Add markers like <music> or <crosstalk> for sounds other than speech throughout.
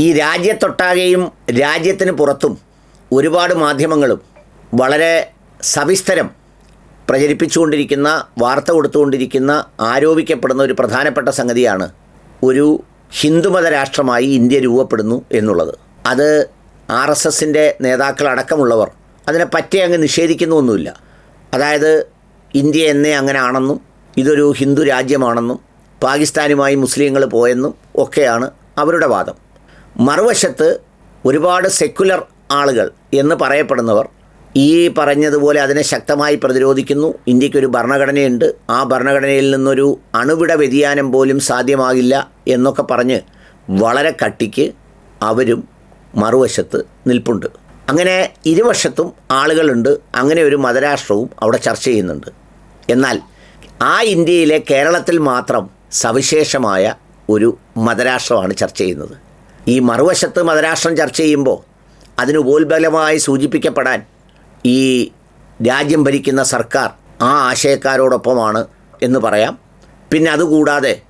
ഈ രാജ്യത്തൊട്ടാകെയും രാജ്യത്തിന് പുറത്തും ഒരുപാട് മാധ്യമങ്ങളും വളരെ സവിസ്തരം പ്രചരിപ്പിച്ചുകൊണ്ടിരിക്കുന്ന വാർത്ത കൊടുത്തുകൊണ്ടിരിക്കുന്ന ആരോപിക്കപ്പെടുന്ന ഒരു പ്രധാനപ്പെട്ട സംഗതിയാണ് ഒരു ഹിന്ദുമത രാഷ്ട്രമായി ഇന്ത്യ രൂപപ്പെടുന്നു എന്നുള്ളത്. അത് ആർ എസ് എസിന്റെ നേതാക്കളടക്കമുള്ളവർ അതിനെ പറ്റി അങ്ങ് നിഷേധിക്കുന്നൊന്നുമില്ല. അതായത് ഇന്ത്യ എന്നേ അങ്ങനെ ആണെന്നും ഇതൊരു ഹിന്ദു രാജ്യമാണെന്നും പാകിസ്ഥാനുമായി മുസ്ലിങ്ങൾ പോയെന്നും ഒക്കെയാണ് അവരുടെ വാദം. മറുവശത്ത് ഒരുപാട് സെക്കുലർ ആളുകൾ എന്ന് പറയപ്പെടുന്നവർ ഈ പറഞ്ഞതുപോലെ അതിനെ ശക്തമായി പ്രതിരോധിക്കുന്നു. ഇന്ത്യക്കൊരു ഭരണഘടനയുണ്ട്. ആ ഭരണഘടനയിൽ നിന്നൊരു അണുവിട വ്യതിയാനം പോലും സാധ്യമാകില്ല എന്നൊക്കെ പറഞ്ഞ് വളരെ കട്ടിക്ക് അവരും മറുവശത്ത് നിൽപ്പുണ്ട്. അങ്ങനെ ഇരുവശത്തും ആളുകളുണ്ട്. അങ്ങനെ ഒരു മതരാഷ്ട്രവും അവിടെ ചർച്ച ചെയ്യുന്നുണ്ട്. എന്നാൽ ആ ഇന്ത്യയിലെ കേരളത്തിൽ മാത്രം സവിശേഷമായ ഒരു മതരാഷ്ട്രമാണ് ചർച്ച ചെയ്യുന്നത്. ഈ മറുവശത്ത് മതരാഷ്ട്രം ചർച്ച ചെയ്യുമ്പോൾ അതിന് ഉപോത്ബലമായി സൂചിപ്പിക്കപ്പെടാൻ ഈ രാജ്യം ഭരിക്കുന്ന സർക്കാർ ആ ആശയക്കാരോടൊപ്പമാണ് എന്ന് പറയാം. പിന്നെ അതുകൂടാതെ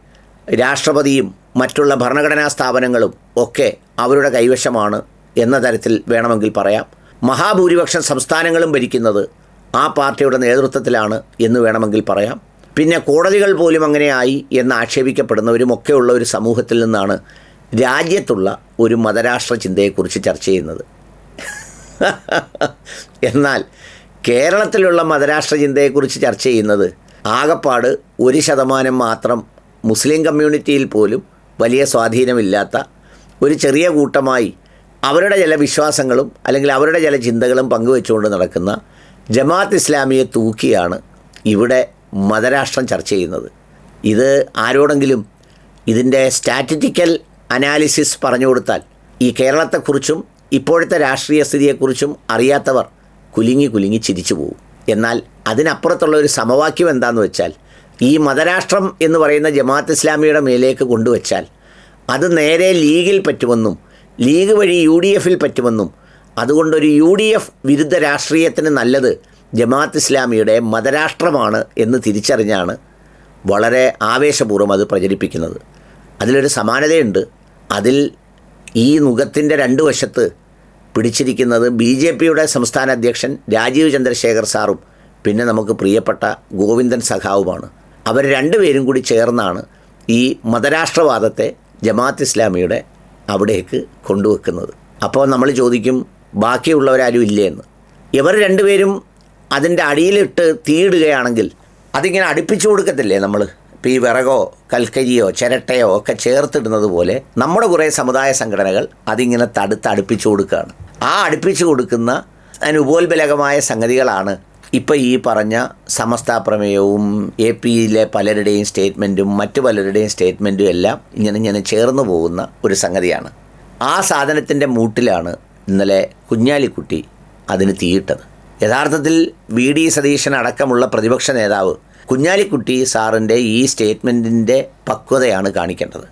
രാഷ്ട്രപതിയും മറ്റുള്ള ഭരണഘടനാ സ്ഥാപനങ്ങളും ഒക്കെ അവരുടെ കൈവശമാണ് എന്ന തരത്തിൽ വേണമെങ്കിൽ പറയാം. മഹാഭൂരിപക്ഷം സംസ്ഥാനങ്ങളും ഭരിക്കുന്നത് ആ പാർട്ടിയുടെ നേതൃത്വത്തിലാണ് എന്ന് വേണമെങ്കിൽ പറയാം. പിന്നെ കോടതികൾ പോലും അങ്ങനെയായി എന്ന് ആക്ഷേപിക്കപ്പെടുന്നവരും ഉള്ള ഒരു സമൂഹത്തിൽ നിന്നാണ് രാജ്യത്തുള്ള ഒരു മതരാഷ്ട്ര ചിന്തയെക്കുറിച്ച് ചർച്ച ചെയ്യുന്നത്. എന്നാൽ കേരളത്തിലുള്ള മതരാഷ്ട്ര ചിന്തയെക്കുറിച്ച് ചർച്ച ചെയ്യുന്നത് ആകപ്പാട് ഒരു ശതമാനം മാത്രം മുസ്ലിം കമ്മ്യൂണിറ്റിയിൽ പോലും വലിയ സ്വാധീനമില്ലാത്ത ഒരു ചെറിയ കൂട്ടമായി അവരുടെ ചില വിശ്വാസങ്ങളും അല്ലെങ്കിൽ അവരുടെ ചില ചിന്തകളും പങ്കുവെച്ചുകൊണ്ട് നടക്കുന്ന ജമാഅത്ത് ഇസ്ലാമിയെ തൂക്കിയാണ് ഇവിടെ മതരാഷ്ട്രം ചർച്ച ചെയ്യുന്നത്. ഇത് ആരോടെങ്കിലും ഇതിന്റെ സ്റ്റാറ്റിറ്റിക്കൽ അനാലിസിസ് പറഞ്ഞു കൊടുത്താൽ ഈ കേരളത്തെക്കുറിച്ചും ഇപ്പോഴത്തെ രാഷ്ട്രീയ സ്ഥിതിയെക്കുറിച്ചും അറിയാത്തവർ കുലുങ്ങി കുലുങ്ങി ചിരിച്ചു പോകും എന്നാൽ അതിനപ്പുറത്തുള്ള ഒരു സമവാക്യം എന്താണെന്ന് വെച്ചാൽ ഈ മതരാഷ്ട്രം എന്ന് പറയുന്ന ജമാഅത്ത് ഇസ്ലാമിയുടെ മേലേക്ക് കൊണ്ടുവച്ചാൽ അത് നേരെ ലീഗിൽ പറ്റുമെന്നും ലീഗ് വഴി യു ഡി എഫിൽ പറ്റുമെന്നും അതുകൊണ്ടൊരു യു ഡി എഫ് വിരുദ്ധ രാഷ്ട്രീയത്തിന് നല്ലത് ജമാഅത്ത് ഇസ്ലാമിയുടെ മതരാഷ്ട്രമാണ് എന്ന് തിരിച്ചറിഞ്ഞാണ് വളരെ ആവേശപൂർവം അത് പ്രചരിപ്പിക്കുന്നത്. അതിലൊരു സമാനതയുണ്ട്. അതിൽ ഈ മുഖത്തിന്റെ രണ്ട് വശത്ത് പിടിച്ചിരിക്കുന്നത് ബി ജെ പിയുടെ സംസ്ഥാന അധ്യക്ഷൻ രാജീവ് ചന്ദ്രശേഖർ സാറും പിന്നെ നമുക്ക് പ്രിയപ്പെട്ട ഗോവിന്ദൻ സഖാവുമാണ്. അവർ രണ്ടുപേരും കൂടി ചേർന്നാണ് ഈ മതരാഷ്ട്രവാദത്തെ ജമാഅത്ത് ഇസ്ലാമിയുടെ അവിടേക്ക് കൊണ്ടുവെക്കുന്നത്. അപ്പോൾ നമ്മൾ ചോദിക്കും ബാക്കിയുള്ളവരാരും ഇല്ലേ എന്ന്. ഇവർ രണ്ടുപേരും അതിന്റെ അടിയിലിട്ട് തീയിടുകയാണെങ്കിൽ അതിങ്ങനെ അടുപ്പിച്ചു കൊടുക്കത്തില്ലേ നമ്മൾ? ഈ വിറകോ കൽക്കരിയോ ചിരട്ടയോ ഒക്കെ ചേർത്തിടുന്നത് പോലെ നമ്മുടെ കുറേ സമുദായ സംഘടനകൾ അതിങ്ങനെ തടുത്ത് അടുപ്പിച്ചു കൊടുക്കുകയാണ്. ആ അടുപ്പിച്ചു കൊടുക്കുന്ന അതിന് ഉപോത്ബലകമായ സംഗതികളാണ് ഇപ്പോൾ ഈ പറഞ്ഞ സമസ്ത പ്രമേയവും എ പിയിലെ പലരുടെയും സ്റ്റേറ്റ്മെന്റും മറ്റു പലരുടെയും സ്റ്റേറ്റ്മെന്റും എല്ലാം ഇങ്ങനെ ഇങ്ങനെ ചേർന്ന് പോകുന്ന ഒരു സംഗതിയാണ്. ആ സാധനത്തിന്റെ മൂട്ടിലാണ് ഇന്നലെ കുഞ്ഞാലിക്കുട്ടി അതിന് തീയിട്ടത്. യഥാർത്ഥത്തിൽ വി ഡി സതീശൻ അടക്കമുള്ള പ്രതിപക്ഷ നേതാവ് കുഞ്ഞാലിക്കുട്ടി സാറിന്റെ ഈ സ്റ്റേറ്റ്മെന്റിന്റെ പക്വതയാണ് കാണിക്കേണ്ടത്.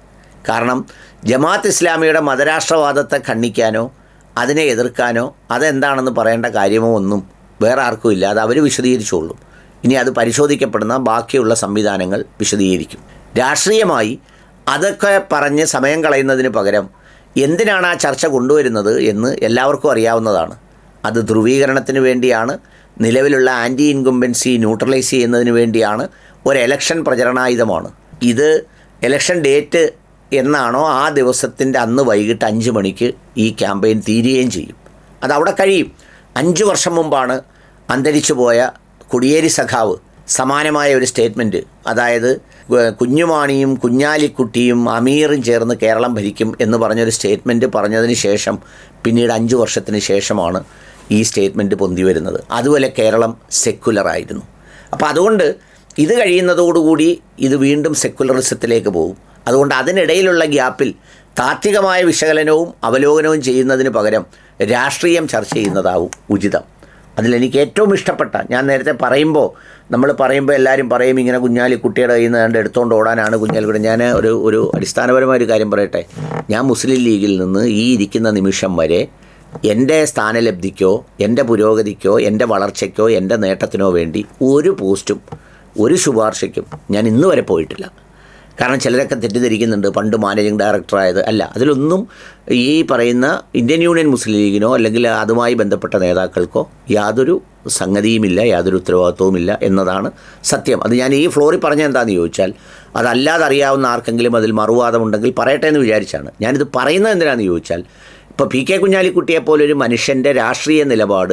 കാരണം ജമാഅത്ത് ഇസ്ലാമിയുടെ മതരാഷ്ട്രവാദത്തെ ഖണ്ഡിക്കാനോ അതിനെ എതിർക്കാനോ അതെന്താണെന്ന് പറയേണ്ട കാര്യമോ ഒന്നും വേറെ ആർക്കും ഇല്ല. അത് അവർ വിശദീകരിച്ചോളും. ഇനി അത് പരിശോധിക്കപ്പെടുന്ന ബാക്കിയുള്ള സംവിധാനങ്ങൾ വിശദീകരിക്കും. രാഷ്ട്രീയമായി അതൊക്കെ പറഞ്ഞ് സമയം കളയുന്നതിന് പകരം എന്തിനാണ് ആ ചർച്ച കൊണ്ടുവരുന്നത് എന്ന് എല്ലാവർക്കും അറിയാവുന്നതാണ്. അത് ധ്രുവീകരണത്തിന് വേണ്ടിയാണ്. നിലവിലുള്ള ആന്റി ഇൻകുംബൻസി ന്യൂട്രലൈസ് ചെയ്യുന്നതിന് വേണ്ടിയാണ് ഒരു എലക്ഷൻ പ്രചരണായുധമാണ്. ഇത് എലക്ഷൻ ഡേറ്റ് എന്നാണോ ആ ദിവസത്തിന്റെ അന്ന് വൈകിട്ട് അഞ്ച് മണിക്ക് ഈ ക്യാമ്പയിൻ തീരുകയും ചെയ്യും. അത് അവിടെ കഴിയും. അഞ്ച് വർഷം മുമ്പാണ് അന്തരിച്ചു പോയ കുടിയേരി സഖാവ് സമാനമായ ഒരു സ്റ്റേറ്റ്മെന്റ്. അതായത് കുഞ്ഞുമാണിയും കുഞ്ഞാലിക്കുട്ടിയും അമീറും ചേർന്ന് കേരളം ഭരിക്കും എന്ന് പറഞ്ഞൊരു സ്റ്റേറ്റ്മെന്റ് പറഞ്ഞതിന് ശേഷം പിന്നീട് അഞ്ച് വർഷത്തിന് ശേഷമാണ് ഈ സ്റ്റേറ്റ്മെന്റ് പൊന്തി വരുന്നത്. അതുപോലെ കേരളം സെക്കുലറായിരുന്നു അപ്പോൾ അതുകൊണ്ട് ഇത് കഴിയുന്നതോടുകൂടി ഇത് വീണ്ടും സെക്കുലറിസത്തിലേക്ക് പോകും. അതുകൊണ്ട് അതിനിടയിലുള്ള ഗ്യാപ്പിൽ താത്വികമായ വിശകലനവും അവലോകനവും ചെയ്യുന്നതിന് പകരം രാഷ്ട്രീയം ചർച്ച ചെയ്യുന്നതാവും ഉചിതം. അതിലെനിക്ക് ഏറ്റവും ഇഷ്ടപ്പെട്ട ഞാൻ നേരത്തെ പറയുമ്പോൾ നമ്മൾ പറയുമ്പോൾ എല്ലാവരും പറയും ഇങ്ങനെ കുഞ്ഞാലിക്കുട്ടിയുടെ കയ്യിൽ നിന്ന് കണ്ട് എടുത്തുകൊണ്ട് ഓടാനാണ് കുഞ്ഞാലിക്കുട്ടി ഞാൻ ഒരു ഒരു അടിസ്ഥാനപരമായ ഒരു കാര്യം പറയട്ടെ. ഞാൻ മുസ്ലിം ലീഗിൽ നിന്ന് ഈ ഇരിക്കുന്ന നിമിഷം വരെ എന്റെ സ്ഥാനലബ്ധിക്കോ എന്റെ പുരോഗതിക്കോ എന്റെ വളർച്ചയ്ക്കോ എന്റെ നേട്ടത്തിനോ വേണ്ടി ഒരു പോസ്റ്റും ഒരു ശുപാർശയ്ക്കും ഞാൻ ഇന്ന് വരെ പോയിട്ടില്ല. കാരണം ചിലരൊക്കെ തെറ്റിദ്ധരിക്കുന്നുണ്ട്. പണ്ട് മാനേജിംഗ് ഡയറക്ടറായത്. അല്ല അതിലൊന്നും ഈ പറയുന്ന ഇന്ത്യൻ യൂണിയൻ മുസ്ലിം ലീഗിനോ അല്ലെങ്കിൽ അതുമായി ബന്ധപ്പെട്ട നേതാക്കൾക്കോ യാതൊരു സംഗതിയുമില്ല യാതൊരു ഉത്തരവാദിത്വവുമില്ല എന്നതാണ് സത്യം. അത് ഞാൻ ഈ ഫ്ലോറിൽ പറഞ്ഞ എന്താണെന്ന് ചോദിച്ചാൽ അതല്ലാതെ അറിയാവുന്ന ആർക്കെങ്കിലും അതിൽ മറുവാദമുണ്ടെങ്കിൽ പറയട്ടെ എന്ന് വിചാരിച്ചാണ്. ഞാനിത് പറയുന്നത് എന്തിനാണെന്ന് ചോദിച്ചാൽ ഇപ്പോൾ പി കെ കുഞ്ഞാലിക്കുട്ടിയെ പോലെ ഒരു മനുഷ്യന്റെ രാഷ്ട്രീയ നിലപാട്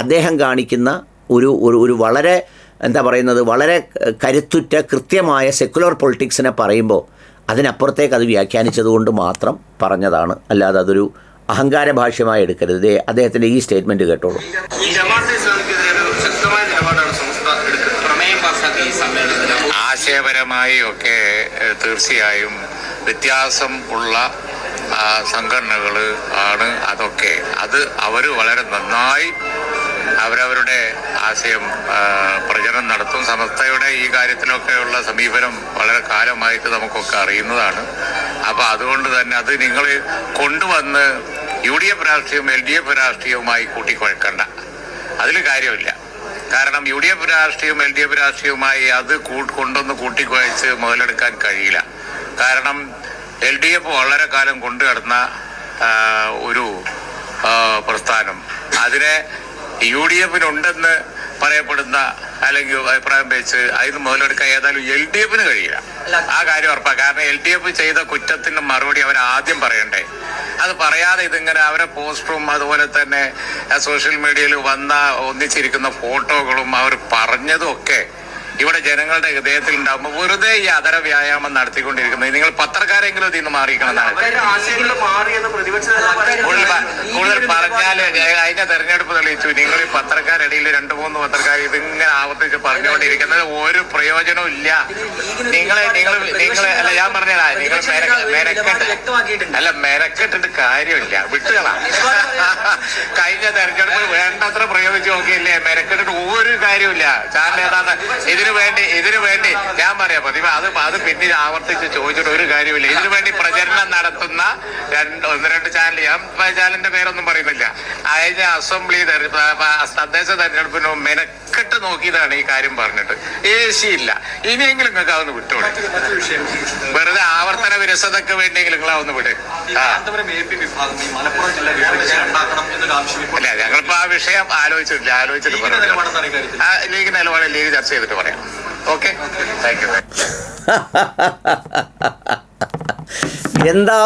അദ്ദേഹം കാണിക്കുന്ന ഒരു ഒരു വളരെ എന്താ പറയുന്നത് വളരെ കരുത്തുറ്റ കൃത്യമായ സെക്കുലർ പൊളിറ്റിക്സിനെ പറയുമ്പോൾ അതിനപ്പുറത്തേക്ക് അത് വ്യാഖ്യാനിച്ചതുകൊണ്ട് മാത്രം പറഞ്ഞതാണ്. അല്ലാതെ അതൊരു അഹങ്കാര ഭാഷ്യമായി എടുക്കരുത്. അദ്ദേഹത്തിന്റെ ഈ സ്റ്റേറ്റ്മെന്റ് കേട്ടോളൂ. ആശയപരമായി ഒക്കെ തീർച്ചയായും വ്യത്യാസം ഉള്ള സംഘടനകൾ ആണ് അതൊക്കെ. അത് അവർ വളരെ നന്നായി അവരവരുടെ ആശയം പ്രചരണം നടത്തും. സമസ്തയുടെ ഈ കാര്യത്തിലൊക്കെയുള്ള സമീപനം വളരെ കാലമായിട്ട് നമുക്കൊക്കെ അറിയുന്നതാണ്. അപ്പോൾ അതുകൊണ്ട് തന്നെ അത് നിങ്ങൾ കൊണ്ടുവന്ന് യു ഡി എഫ് രാഷ്ട്രീയവും എൽ ഡി എഫ് രാഷ്ട്രീയവുമായി കൂട്ടിക്കുഴക്കണ്ട. അതിൽ കാര്യമില്ല. കാരണം യു ഡി എഫ് രാഷ്ട്രീയവും എൽ ഡി എഫ് രാഷ്ട്രീയവുമായി അത് കൊണ്ടൊന്ന് കൂട്ടിക്കുഴച്ച് മുതലെടുക്കാൻ കഴിയില്ല. കാരണം എൽ ഡി എഫ് വളരെ കാലം കൊണ്ടു നടന്ന ഒരു പ്രസ്ഥാനം. അതിനെ യു ഡി എഫിനുണ്ടെന്ന് പറയപ്പെടുന്ന അല്ലെങ്കിൽ അഭിപ്രായം വെച്ച് അതിന് മുതലെടുക്കാൻ ഏതായാലും എൽ ഡി എഫിന് കഴിയില്ല ആ കാര്യം ഉറപ്പാണ് കാരണം എൽ ഡി എഫ് ചെയ്ത കുറ്റത്തിന് മറുപടി അവർ ആദ്യം പറയണ്ടേ. അത് പറയാതെ ഇതിങ്ങനെ അവരെ പോസ്റ്ററും അതുപോലെ തന്നെ സോഷ്യൽ മീഡിയയിൽ വന്ന ഒന്നിച്ചിരിക്കുന്ന ഫോട്ടോകളും അവർ പറഞ്ഞതും ഒക്കെ ഇവിടെ ജനങ്ങളുടെ ഹൃദയത്തിൽ ഉണ്ടാകുമ്പോൾ വെറുതെ ഈ അതര വ്യായാമം നടത്തിക്കൊണ്ടിരിക്കുന്നത്. നിങ്ങൾ പത്രക്കാരെങ്കിലും ഇതിൽ നിന്ന് നേതാവ് കൂടുതൽ പ- പറയുന്നത്. ഈ കൂടുതൽ ഒരു പറഞ്ഞാൽ അതിന്റെ തെരഞ്ഞെടുപ്പ് തെളിയിച്ചു. നിങ്ങൾ ഈ പത്രക്കാരിടയിൽ രണ്ടു മൂന്ന് പത്രക്കാർ ഇതിങ്ങനെ ആവർത്തിച്ച് പറഞ്ഞുകൊണ്ടിരിക്കുന്നത് ഒരു പ്രയോജനവും ഇല്ല. നിങ്ങളെ നിങ്ങൾ നിങ്ങൾ അല്ല ഞാൻ പറഞ്ഞതാ നിങ്ങൾ മെന- മെനക്കെട്ട്. അല്ല മെനക്കെട്ടിട്ട് കാര്യമില്ല. വിട്ടുകളാ. കഴിഞ്ഞ തെരഞ്ഞെടുപ്പ് വേണ്ടത്ര പ്രയോഗിച്ച് നോക്കിയില്ലേ? മെനക്കെട്ടിട്ട് ഒരു കാര്യമില്ല ചാനൽ ഏതാന്ന് ഇതിനു വേണ്ടി ഇതിനു വേണ്ടി ഞാൻ പറയാം പ്രതിഭ അത് അത് പിന്നെ ആവർത്തിച്ച് ചോദിച്ചിട്ട് ഒരു കാര്യമില്ല ഇതിനു വേണ്ടി പ്രചരണം നടത്തുന്ന രണ്ട് ഒന്ന് രണ്ട് ചാനൽ ഞാൻ ചാനലിന്റെ പേരൊന്നും പറയുന്നില്ല. കഴിഞ്ഞ അസംബ്ലി തദ്ദേശ തെരഞ്ഞെടുപ്പിന് മെനക്കെട്ട് നോക്കിയതാണ് ഈ കാര്യം പറഞ്ഞിട്ട്. ഏശിയില്ല. ഇനിയെങ്കിലും നിങ്ങൾക്ക് അതൊന്ന് വിട്ടോളെ. വെറുതെ ആവർത്തന വിരസതയ്ക്ക് വേണ്ടിയെങ്കിലും നിങ്ങൾ അതൊന്ന് വിട്. അല്ല ഞങ്ങളിപ്പോ ആ വിഷയം ആലോചിച്ചിട്ടില്ല ആലോചിച്ചിട്ട് പറഞ്ഞു ലീഗ് നിലപാട് ലീഗ് ചർച്ച ചെയ്തിട്ട് പറയാം. <laughs> എന്താ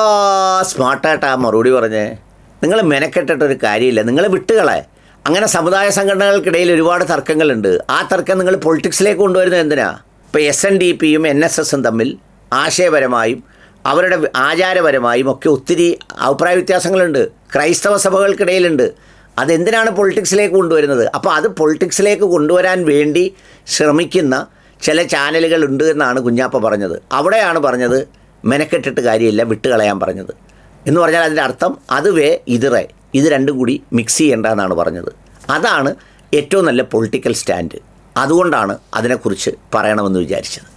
സ്മാർട്ടായിട്ടാ മറുപടി പറഞ്ഞേ? നിങ്ങൾ മെനക്കെട്ടിട്ടൊരു കാര്യമില്ല. നിങ്ങൾ വിട്ടുകളെ. അങ്ങനെ സമുദായ സംഘടനകൾക്കിടയിൽ ഒരുപാട് തർക്കങ്ങളുണ്ട്. ആ തർക്കം നിങ്ങൾ പൊളിറ്റിക്സിലേക്ക് കൊണ്ടുവരുന്നത് എന്തിനാ? ഇപ്പോൾ എസ് എൻ ഡി പിയും എൻ എസ് എസും തമ്മിൽ ആശയപരമായും അവരുടെ ആചാരപരമായും ഒക്കെ ഒത്തിരി അഭിപ്രായ വ്യത്യാസങ്ങളുണ്ട്. ക്രൈസ്തവ സഭകൾക്കിടയിലുണ്ട്. അതെന്തിനാണ് പൊളിറ്റിക്സിലേക്ക് കൊണ്ടുവരുന്നത്? അപ്പോൾ അത് പൊളിറ്റിക്സിലേക്ക് കൊണ്ടുവരാൻ വേണ്ടി ശ്രമിക്കുന്ന ചില ചാനലുകൾ ഉണ്ട് എന്നാണ് കുഞ്ഞാപ്പ പറഞ്ഞത്. അവിടെയാണ് പറഞ്ഞത് മെനക്കെട്ടിട്ട് കാര്യമില്ല വിട്ടുകളയാൻ പറഞ്ഞത്. എന്ന് പറഞ്ഞാൽ അതിന്റെ അർത്ഥം അത് വേ ഇത് റേ ഇത് രണ്ടും കൂടി മിക്സ് ചെയ്യേണ്ട എന്നാണ് പറഞ്ഞത്. അതാണ് ഏറ്റവും നല്ല പൊളിറ്റിക്കൽ സ്റ്റാൻഡ് അതുകൊണ്ടാണ് അതിനെക്കുറിച്ച് പറയണമെന്ന് വിചാരിച്ചത്.